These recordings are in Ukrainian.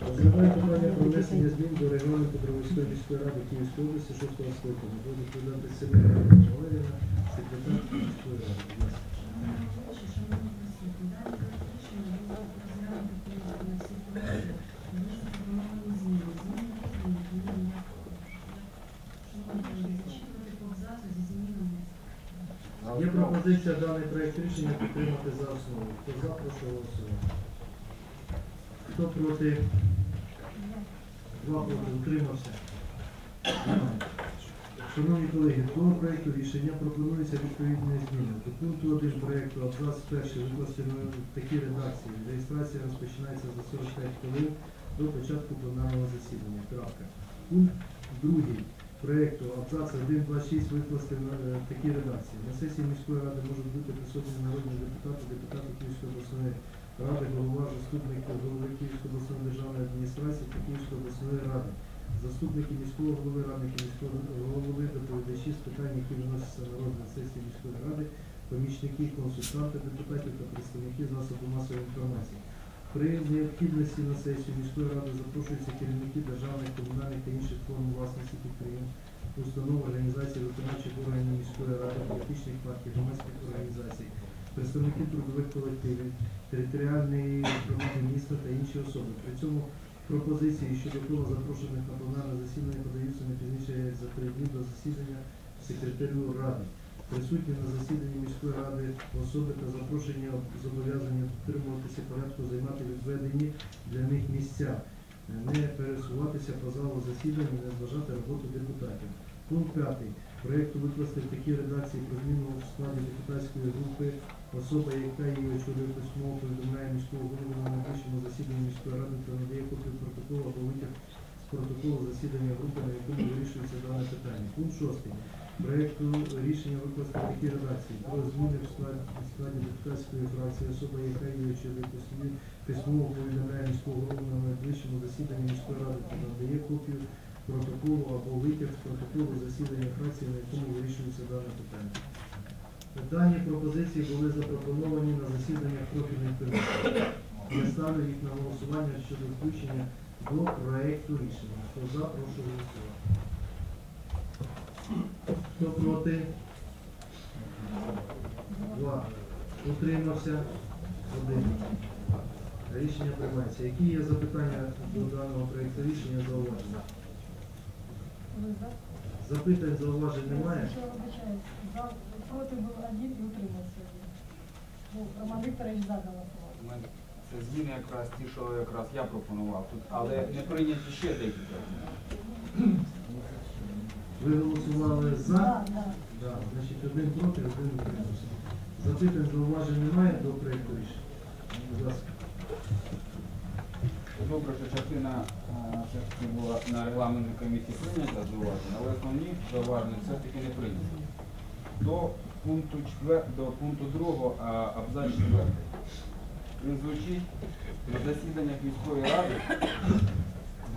Розглядає питання про внесення змін до регламенту Дровської міської ради Київської області 6 скликання. Буде відповідати Семенова Валеріївна, секретар міської ради. Будь ласка. Є пропозиція даний проект рішення підтримати за основу. Хто за, голосувати. Хто проти? Два проти. Утримався? Шановні колеги, до проекту рішення пропонується відповідні зміни. До пункту 1 проекту абзац перший викласти в такій редакції. Реєстрація розпочинається за 45 хвилин до початку пленарного засідання. Крапка. Пункт 2 проекту абзац 1, 2, 6 викласти такій редакції. На сесії міської ради можуть бути присутні народні депутати, депутати Київської обласної ради, голова, заступник голови Київської обласної державної адміністрації та Київської обласної ради, заступники міського голови, радники міського голови, доповідачі з питань, які виносяться на розгляд сесії міської ради, помічники, консультанти депутатів та представники засобів масової інформації. При необхідності на сесію міської ради запрошуються керівники державних, комунальних та інших форм власності підприємств, установ, організацій, виконавчих органів міської ради, політичних партій, громадських організацій, представники трудових колективів, територіальної громади міста та інші особи. При цьому пропозиції щодо кола запрошених на пленарне засідання подаються не пізніше як за три дні до засідання секретарю ради. Присутні на засіданні міської ради особи та запрошення зобов'язані дотримуватися порядку займати відведені для них місця, не пересуватися по залу засідань і не зважати роботу депутатів. Пункт 5. Проєкту викласти в такій редакції про зміну в складі депутатської групи особа, яка її очолює письмово, повідомляє міського голову на найближчому засіданні міської ради та надає копію протоколу або витяг з протоколу засідання групи, на якому вирішується дане питання. Пункт 6. Проєкту рішення викласти в такій редакції про зміни в складі, депутатської фракції, особа, яка її очолює письмово повідомляє міського голову на найближчому засіданні міської ради та надає копію протоколу або витяг з протоколу засідання фракції, на якому вирішується дане питання. Дані пропозиції були запропоновані на засіданнях профільних комісій. Я ставлю їх на голосування щодо включення до проекту рішення. Хто за, прошу голосувати. Хто проти? Два. Утримався? Один. Рішення приймається. Які є запитання до даного проекту рішення зауваження? Запитань, зауважень немає? Що вибачаюсь? Проти був один і утримався один. Ну, Роман Вікторович за голосував. Це зміни якраз ті, що якраз я пропонував тут, але не прийняті ще декілька. Ви голосували за? Да, значить один проти, один утримався. Запитань, зауважень немає до проекту рішення? Будь ласка. Добре, що частина все ж таки була на регламентній комісії прийнята зауваження, але основні зауваження все-таки не прийняті. До пункту 4, до пункту 2 а, абзац 4. Він звучить на засіданнях міської ради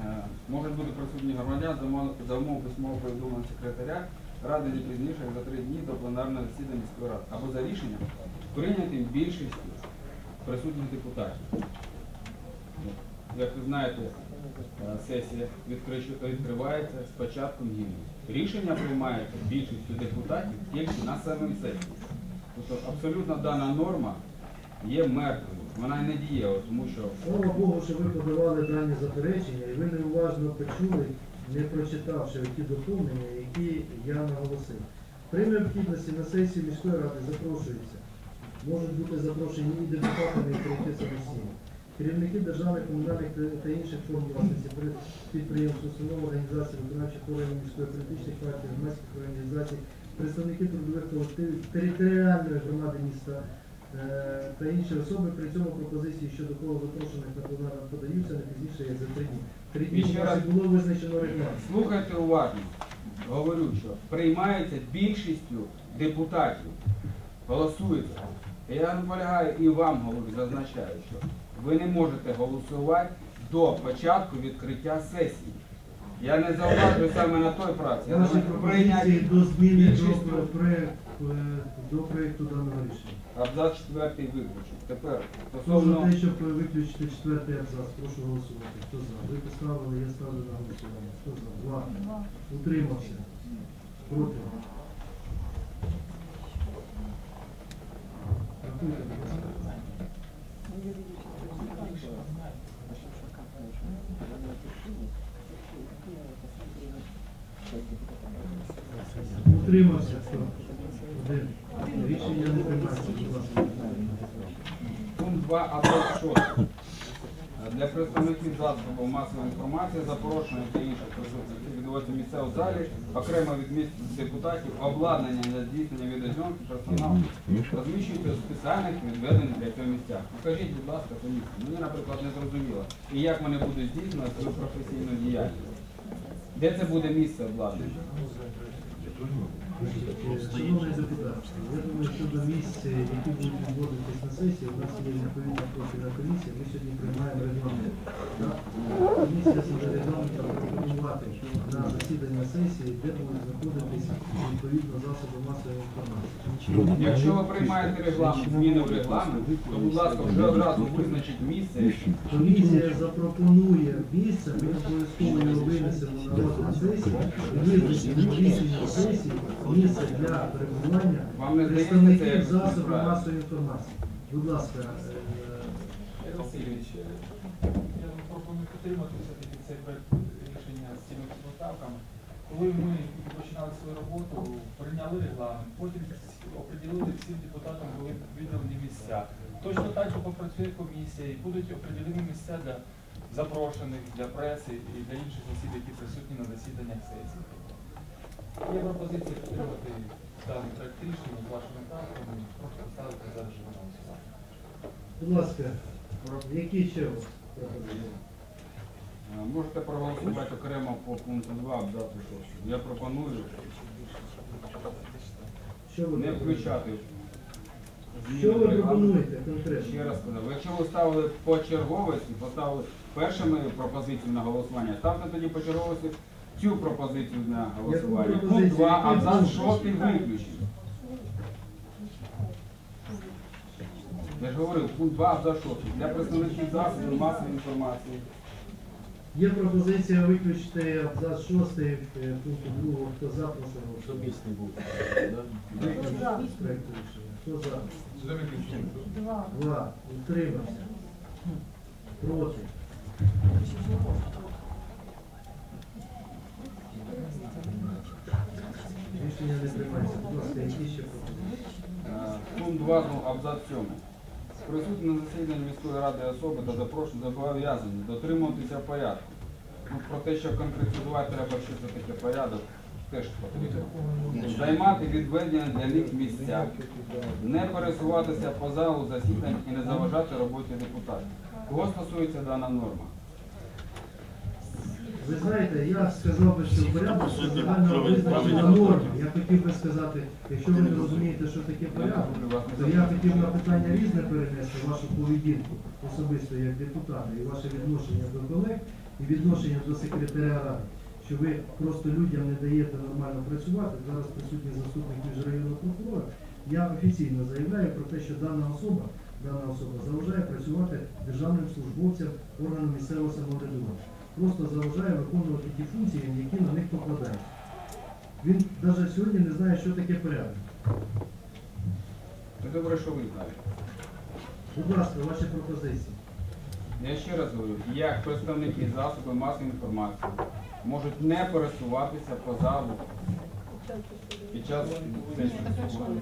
е, можуть бути присутні громадян за умов письмового повідомлення секретаря ради не пізніше як за три дні до пленарного засідання міської ради або за рішенням прийнятим більшістю присутніх депутатів. Як ви знаєте, е, сесія відкривається з початком гімну. Рішення приймається більшістю депутатів тільки на самій сесії. Тобто абсолютно дана норма є мертвою. Вона не дієва, тому що Слава Богу, що ви подавали дані заперечення і ви неуважно почули, не прочитавши ті доповнення, які я наголосив. При необхідності на сесії міської ради запрошуються. Можуть бути запрошені і депутатами, і прийти самостійно. Керівники державних, комунальних та- інших форм власності підприємств, установ, організацій, виконавчих органів міської політичних партій, громадських організацій, представники трудових колективів, територіальної громади міста е, та інші особи. При цьому пропозиції щодо кола запрошених на пленарне подаються не пізніше, як за три дні. Три дні було визначено регламент. Слухайте уважно. Говорю, що приймається більшістю депутатів. Голосується. Я наполягаю і вам говорю, зазначаю, що ви не можете голосувати до початку відкриття сесії. Я не зауважую саме на той праці. Я Ваші пропозиції до зміни до, проекту, до проекту даного рішення. абзац четвертий виключити. Тепер за стосовно те, щоб виключити четвертий абзац, прошу голосувати. Хто за? Ви поставили, я ставлю на голосування. Хто за? Два. Утримався. Проти. Рахуйте, будь ласка. Утримався. Один. Рішення не приймається. Пункт 2 абзац 6. Для представників засобів масової інформації, запрошених та інших присутніх відводиться місця в залі, окремо від місць депутатів, обладнання для здійснення відеозйомки персоналу розміщується у спеціальних відведених для цього місцях. Покажіть, будь ласка, комісію. Мені, наприклад, не зрозуміло. І як вони будуть здійснювати свою професійну діяльність. Де це буде місце обладнання? Шановний депутат, я думаю, що до місць, які будуть відводитись на сесії, у нас є відповідна профільна комісія, ми сьогодні приймаємо регламент. Комісія з регламентом пропонувати на засідання сесії, де будуть знаходитись відповідно засоби масової інформації. Якщо ви приймаєте регламент, зміни в регламент, то, будь ласка, вже одразу визначіть місце. Комісія запропонує місце, ми обов'язково його винесемо на розгляд сесії визначимо рішення сесії місце для перебування представників засобів масової інформації. Будь ласка, е, Васильович, е, я вам пропоную підтримати все-таки цей проект рішення з цими поправками. Коли ми починали свою роботу, прийняли регламент, потім оприділили всім депутатам були виділені місця. Точно так же попрацює комісія і будуть определені місця для запрошених, для преси і для інших осіб, які присутні на засіданнях сесії. Є пропозиція підтримати даний проект рішення з вашими правками, прошу поставити зараз же на голосування. будь ласка, які ще пропозиції? Можете проголосувати окремо по пункту 2 абзацу 6. Я пропоную Що ви не пропонуєте? включати. зміни Що ви пропонуєте конкретно? Ще раз сказав, якщо ви ставили по черговості, поставили першими пропозицію на голосування, ставте тоді по черговості цю пропозицію на голосування. Пункт 2, абзац пункт? 6 виключити. Я ж говорив, пункт 2, абзац 6. Для представників засобів масової інформації. Є пропозиція виключити абзац 6 пункту 2. Хто за, прошу голосувати. Особистий був. Виключити проекту рішення. Хто за? Два. Два. Утримався. Проти. Пункт 2, ну, абзац 7. Присутні на засіданні міської ради особи та запрошені зобов'язані дотримуватися порядку. Ну, про те, що конкретизувати треба, що це таке порядок, теж потрібно. Займати відведені для них місця, не пересуватися по залу засідань і не заважати роботі депутатів. Кого стосується дана норма? Ви знаєте, я сказав би, що порядок це загально визначена норма. Я хотів би сказати, якщо ви не розумієте, що таке порядок, то я хотів на питання різне перенести, вашу поведінку особисто як депутата і ваше відношення до колег і відношення до секретаря ради, що ви просто людям не даєте нормально працювати. Зараз присутній заступник міжрайонного прокурора. Я офіційно заявляю про те, що дана особа, дана особа заважає працювати державним службовцям органу місцевого самоврядування. Просто заважає виконувати ті функції, які на них покладають. Він навіть сьогодні не знає, що таке порядок. Це добре, що ви знаєте. Будь ласка, ваші пропозиції. Я ще раз говорю, як представники засобів масової інформації можуть не пересуватися по залу під час сесії.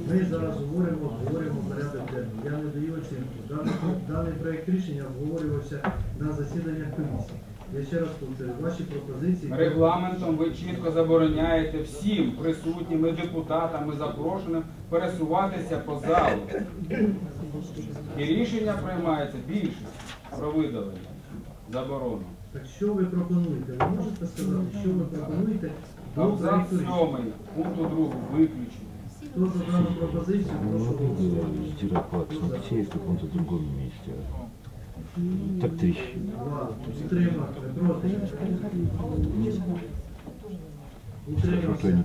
Ми зараз говоримо, обговорюємо порядок денний. Я не даю оцінку. Даний, даний проект рішення обговорювався на засіданнях комісії. Я ще раз повторю, ваші пропозиції. Регламентом ви чітко забороняєте всім присутнім і депутатам і запрошеним пересуватися по залу. І рішення приймається більшість про видалення заборону. Так що ви пропонуєте? Ви можете сказати, що ви пропонуєте Абзац 7 пункту 2 виключити. Хто за дану пропозицію, прошу по каком-то другом месте. Так. Два. Утримався. Проти. Не?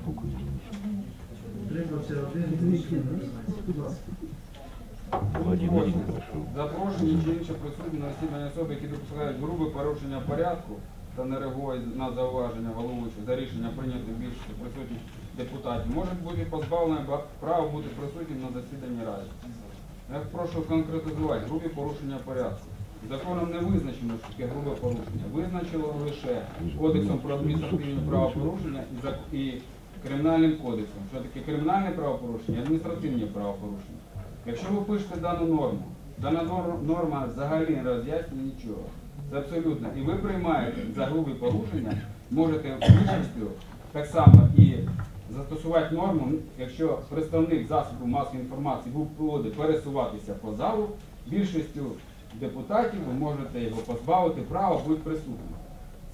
Утримався один. Рішення. Будь ласка. Один один прошел. Запрошені чи інші присутні на особи, які допускають грубе порушення порядку та не реагують на зауваження головуючого за рішення прийняти більшості присутніх депутатів, можуть бути позбавлені ба- права бути присутнім на засіданні ради. Я прошу конкретизувати грубі порушення порядку. Законом не визначено, що таке грубе порушення. Визначило лише Кодексом про адміністративні правопорушення і, Кримінальним кодексом. Що таке кримінальне правопорушення і адміністративні правопорушення. Якщо ви пишете дану норму, дана норма взагалі не роз'яснює нічого. Це абсолютно. І ви приймаєте за грубі порушення, можете більшістю так само і застосувати норму, якщо представник засобу масової інформації був буде пересуватися по залу, більшістю депутатів ви можете його позбавити права бути присутнім.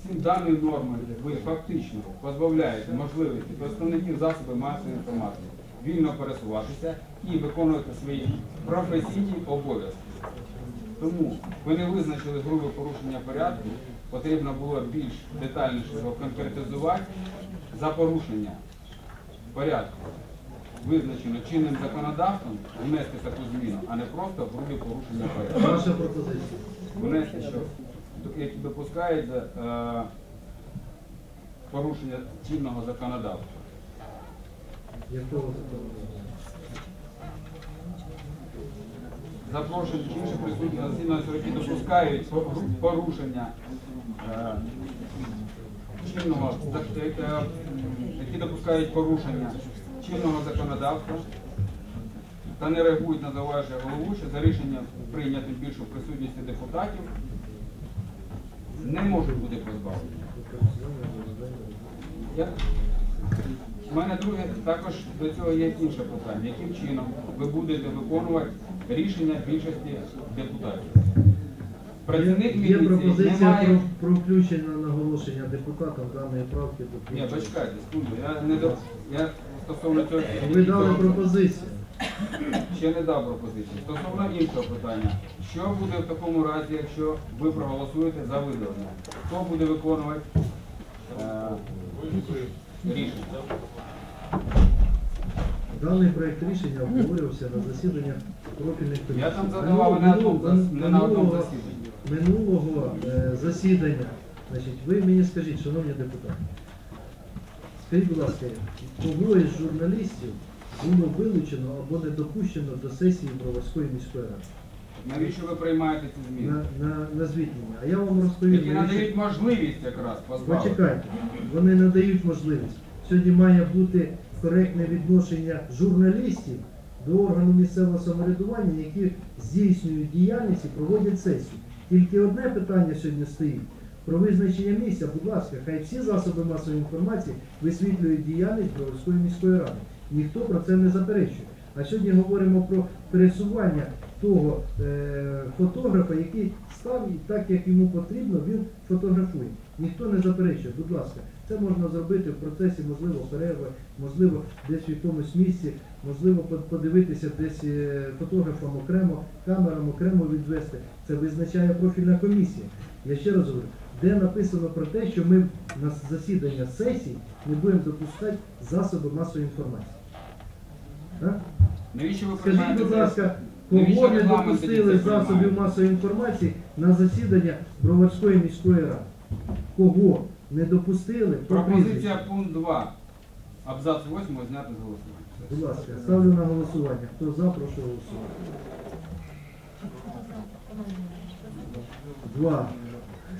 Цим даною нормою ви фактично позбавляєте можливості представників засобів масової інформації вільно пересуватися і виконувати свої професійні обов'язки. Тому ви не визначили грубе порушення порядку, потрібно було більш детальніше його конкретизувати за порушення порядку. Визначено чинним законодавством внести таку зміну, а не просто грубі порушення порядку. Ваша пропозиція. Внести, що які допускають е, порушення чинного законодавства. Якого? Запрошені чи інші присутні на засіданні, які допускають порушення е, чинного е, е, які допускають порушення чинного законодавства та не реагують на зауваження головуючого за рішенням прийняти більшу присутністю депутатів, не можуть бути позбавлені. Я... У мене друге, також до цього є інше питання. Яким чином ви будете виконувати рішення більшості депутатів? Працівник є міліції не пропозиція має... про, про включення наголошення депутатам даної правки до Ні, почекайте, секунду, я не до... я стосовно цього Ви дали пропозицію. ще не дав пропозицію. Стосовно іншого питання, що буде в такому разі, якщо ви проголосуєте за видалення? Хто буде виконувати е... рішення? Даний проект рішення обговорювався на засіданнях профільних комісій. Я там задавав не, не на одному засіданні. Минулого е, засідання, значить, ви мені скажіть, шановні депутати, скажіть, будь ласка, кого із журналістів було вилучено або не допущено до сесії Броварської міської ради? Навіщо ви приймаєте ці зміни? На, на, назвіть мені. А я вам розповім. Які навіщо- надають можливість якраз позбавити. Почекайте, вони надають можливість. Сьогодні має бути коректне відношення журналістів до органу місцевого самоврядування, які здійснюють діяльність і проводять сесію. Тільки одне питання сьогодні стоїть. Про визначення місця, будь ласка, хай всі засоби масової інформації висвітлюють діяльність Броварської міської ради. Ніхто про це не заперечує. А сьогодні говоримо про пересування того е, фотографа, який став і так, як йому потрібно, він фотографує. Ніхто не заперечує, будь ласка, це можна зробити в процесі, можливо, перерви, можливо, десь в якомусь місці, можливо, подивитися десь е, фотографам окремо, камерам окремо відвести. Це визначає профільна комісія. Я ще раз говорю, де написано про те, що ми на засідання сесії не будемо допускати засоби масової інформації. Так? Навіщо ви Скажіть, будь ласка, кого не допустили засобів масової інформації на засідання Броварської міської ради? Кого не допустили? По Пропозиція пункт 2. Абзац 8 зняти з голосування. Будь ласка, ставлю на голосування. Хто за, прошу голосувати. Два.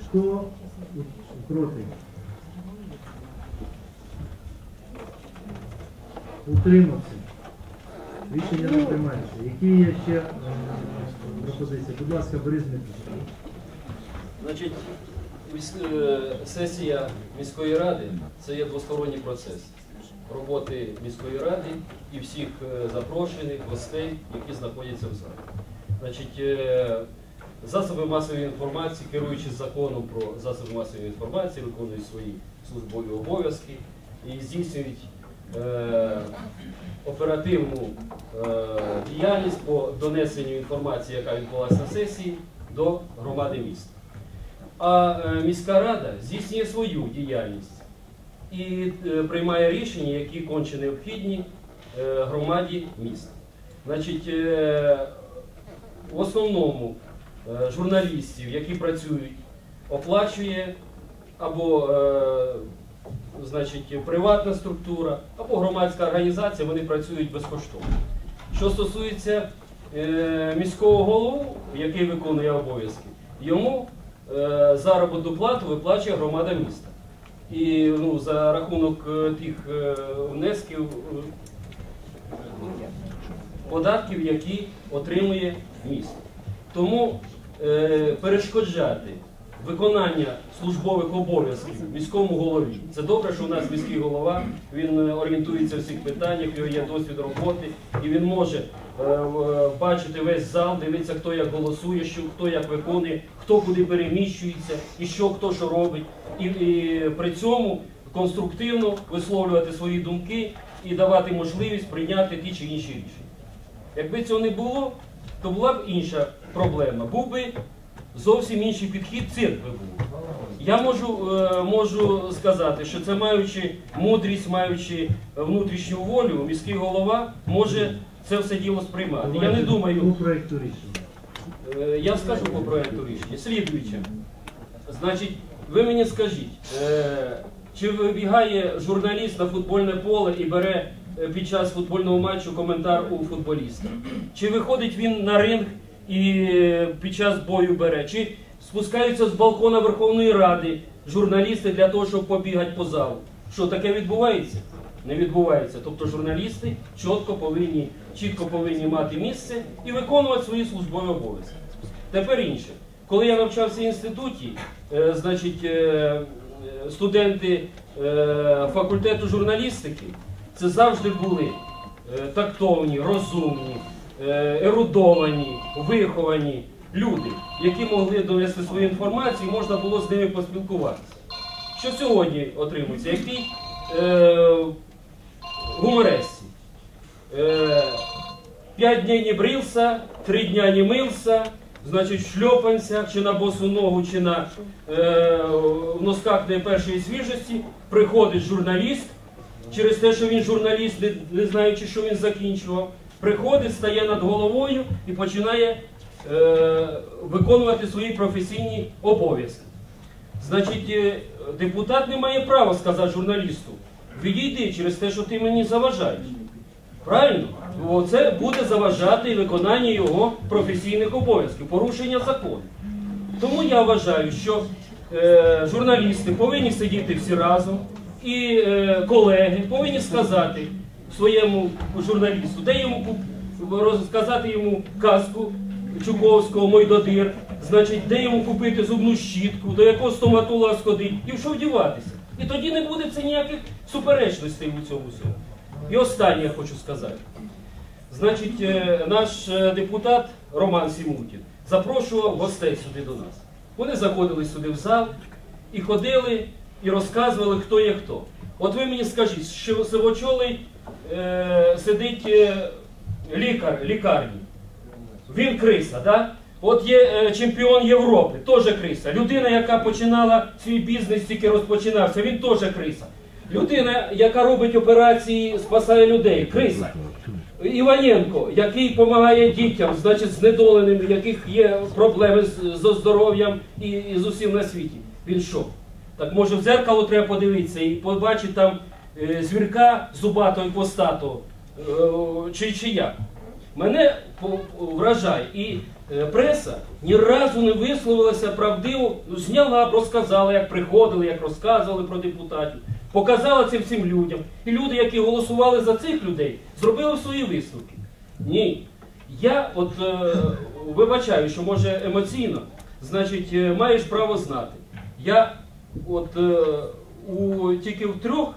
Хто проти? Утримався. Рішення не приймається. Які є ще е, пропозиції? Будь ласка, Борис. Значить, е, сесія міської ради це є двосторонній процес роботи міської ради і всіх е, запрошених гостей, які знаходяться в залі. Значить, засоби масової інформації, керуючись законом про засоби масової інформації, виконують свої службові обов'язки і здійснюють е, оперативну е, діяльність по донесенню інформації, яка відбулася на сесії, до громади міста. А е, міська рада здійснює свою діяльність і е, приймає рішення, які конче необхідні е, громаді міста. Значить, е, в основному журналістів, які працюють, оплачує або е, значить, приватна структура, або громадська організація, вони працюють безкоштовно. Що стосується е, міського голову, який виконує обов'язки, йому е, заробітну плату виплачує громада міста. І ну, за рахунок е, тих е, внесків, е, податків, які отримує місто. Тому е, перешкоджати виконання службових обов'язків міському голові. Це добре, що у нас міський голова, він е, орієнтується в цих питаннях, в нього є досвід роботи, і він може е, бачити весь зал, дивитися, хто як голосує, хто як виконує, хто куди переміщується, і що хто що робить. І при цьому конструктивно висловлювати свої думки і давати можливість прийняти ті чи інші рішення. Якби цього не було, то була б інша проблема. Був би зовсім інший підхід цирк би був. Я можу, е, можу сказати, що це маючи мудрість, маючи внутрішню волю, міський голова може це все діло сприймати. Я не По думаю. Е, Я скажу по проекту рішення. Слідуюче. Значить, ви мені скажіть, е, чи вибігає журналіст на футбольне поле і бере під час футбольного матчу коментар у футболіста? Чи виходить він на ринг і під час бою бере? Чи спускаються з балкона Верховної Ради журналісти для того, щоб побігати по залу? Що таке відбувається? Не відбувається. Тобто журналісти чітко повинні, чітко повинні мати місце і виконувати свої службові обов'язки. Тепер інше. Коли я навчався в інституті, е, значить, е, студенти е, факультету журналістики це завжди були тактовні, розумні, ерудовані, виховані люди, які могли довести свою інформацію, можна було з ними поспілкуватися. Що сьогодні отримується? Який е, гуморесті? Е, П'ять днів не брився, три дня не мився, значить, в шльопанцях, чи на босу ногу, чи на е, носках не першої свіжості, приходить журналіст, через те, що він журналіст, не, не знаючи, що він закінчував, приходить, стає над головою і починає е, виконувати свої професійні обов'язки. Значить, е, депутат не має права сказати журналісту, відійди через те, що ти мені заважаєш. Правильно? Бо це буде заважати виконання його професійних обов'язків, порушення закону. Тому я вважаю, що е, журналісти повинні сидіти всі разом, і е, колеги повинні сказати своєму журналісту, де йому розказати йому казку Чуковського Мойдодир, значить, де йому купити зубну щітку, до якого стоматолога сходить, і в що вдіватися. І тоді не буде це ніяких суперечностей у цьому всьому. І останнє я хочу сказати. Значить, е, наш е, депутат Роман Сімутін запрошував гостей сюди до нас. Вони заходили сюди в зал і ходили і розказували, хто є хто. От ви мені скажіть, що сивочолий е, сидить е, лікар лікарні. Він криса, да? От є е, чемпіон Європи, теж криса. Людина, яка починала свій бізнес, тільки розпочинався, він теж криса. Людина, яка робить операції, спасає людей, криса. Іваненко, який допомагає дітям, значить, знедоленим, у яких є проблеми з, здоров'ям і, і з усім на світі. Він що? Так може в дзеркало треба подивитися і побачити там звірка зубатого і хвостатого, е, чи, чи як. Мене вражає, і е, преса ні разу не висловилася правдиво, ну, зняла, б, розказала, як приходили, як розказували про депутатів, показала це всім людям. І люди, які голосували за цих людей, зробили свої висновки. Ні. Я от е, вибачаю, що може емоційно, значить, е, маєш право знати. Я от е, у, тільки в трьох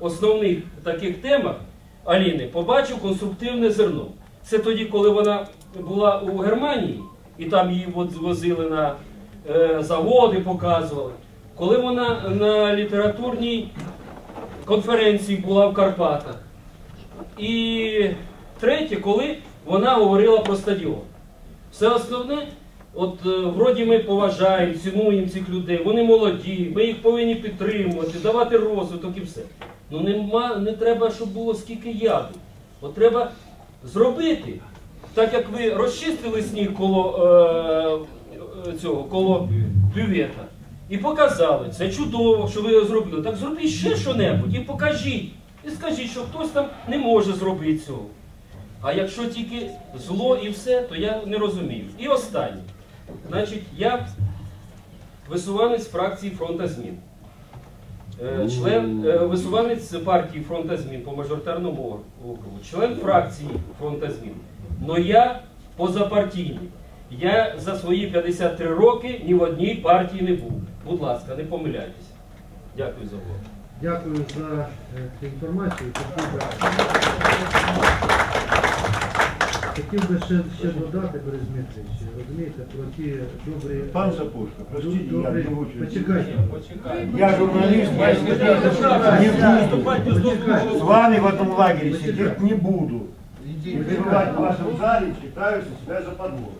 основних таких темах Аліни побачив конструктивне зерно. Це тоді, коли вона була у Германії, і там її возили на е, заводи, показували. Коли вона на літературній конференції була в Карпатах. І третє, коли вона говорила про стадіон. Все основне От е, вроді ми поважаємо, цінуємо цих людей, вони молоді, ми їх повинні підтримувати, давати розвиток і все. Ну нема, не треба, щоб було скільки яду. От треба зробити, так як ви розчистили сніг коло е, е, цього, коло бювета. І показали, це чудово, що ви зробили. Так зробіть ще що-небудь і покажіть. І скажіть, що хтось там не може зробити цього. А якщо тільки зло і все, то я не розумію. І останнє. Значить, я висуванець фракції фронта змін. Е, Член е, висуванець партії фронта змін по мажоритарному округу, член фракції фронта змін. Но я позапартійний. Я за свої 53 роки ні в одній партії не був. Будь ласка, не помиляйтеся. Дякую за увагу. Дякую за е, інформацію. Хотів би, ще, ще додати, Борис Дмитрович, розумієте, про ті добрі... Пан Запушка, простите, я не очень. Почекайте. Почекайте. Я журналист, я не буду с вами в этом лагере сидеть не буду. И пребывать в вашем зале считаю себя за подвох.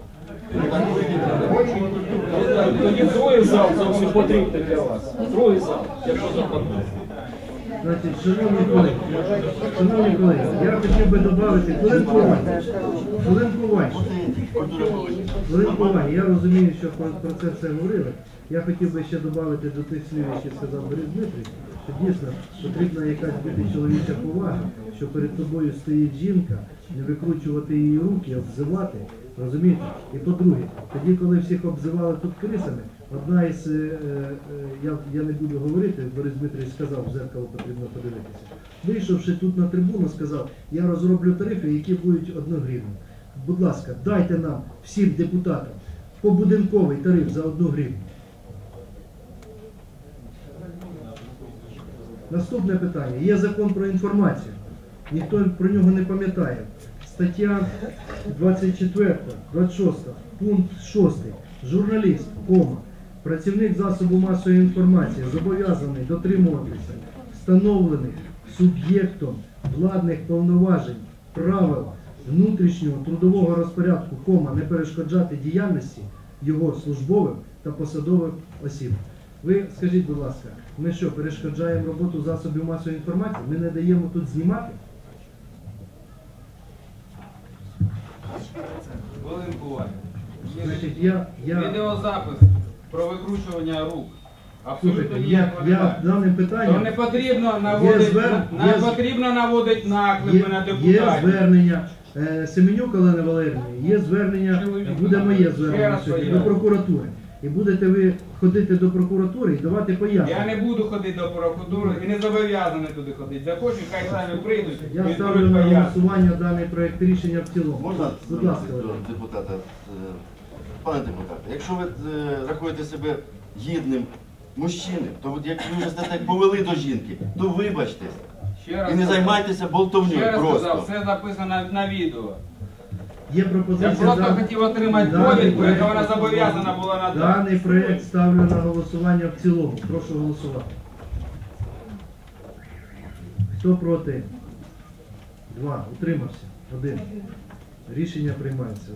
Тоді другий зал зовсім потрібний для вас. Другий зал, якщо западає. Значить, шановні колеги, шановні колеги, я хотів би додати хвилинку уваги. Хвилинку уваги. Хвилинку уваги. Я розумію, що про, про це все говорили. Я хотів би ще додати до тих слів, які сказав Борис Дмитрич, що дійсно потрібна якась бути чоловіча повага, що перед тобою стоїть жінка, не викручувати її руки, обзивати. Розумієте? І по-друге, тоді, коли всіх обзивали тут крисами, одна із, е, е, я, я не буду говорити, Борис Дмитрович сказав, в зеркало потрібно подивитися. Вийшовши тут на трибуну, сказав, я розроблю тарифи, які будуть одну гривню. Будь ласка, дайте нам, всім депутатам, побудинковий тариф за одну гривню. Наступне питання. Є закон про інформацію. Ніхто про нього не пам'ятає. Стаття 24, 26, пункт 6. Журналіст, кома, працівник засобу масової інформації зобов'язаний дотримуватися встановлених суб'єктом владних повноважень правил внутрішнього трудового розпорядку, кома, не перешкоджати діяльності його службовим та посадовим осіб. Ви скажіть, будь ласка, ми що, перешкоджаємо роботу засобів масової інформації? Ми не даємо тут знімати? Хвилинку Значить, я, я, Відеозапис про викручування рук. Абсолютно слухайте, я, ніякого я немає. даним То не питанням потрібно наводити, звер- не є- потрібно наводити наклепи на є, є депутатів. звернення е, Семенюк Олени Валерівни, є звернення, буде моє Ще звернення раз сьогодні, до поясню. прокуратури. І будете ви ходити до прокуратури і давати Я не буду ходити до прокуратури і не зобов'язаний туди ходити. Захочуть, хай самі прийдуть Я ставлю на голосування даний проект рішення в цілому. Можна Будь ласка, до депутата? Е, Пане депутате, якщо ви е, рахуєте себе гідним мужчини, то от як ви вже так повели до жінки, то вибачте Ще раз і не займайтеся Ще болтовнею раз сказав, все записано на, на відео. Є Я просто за... хотів отримати довідку, яка вона зобов'язана була надати. Даний проект ставлю на голосування в цілому. Прошу голосувати. Хто проти? Два. Утримався. Один. Рішення приймається.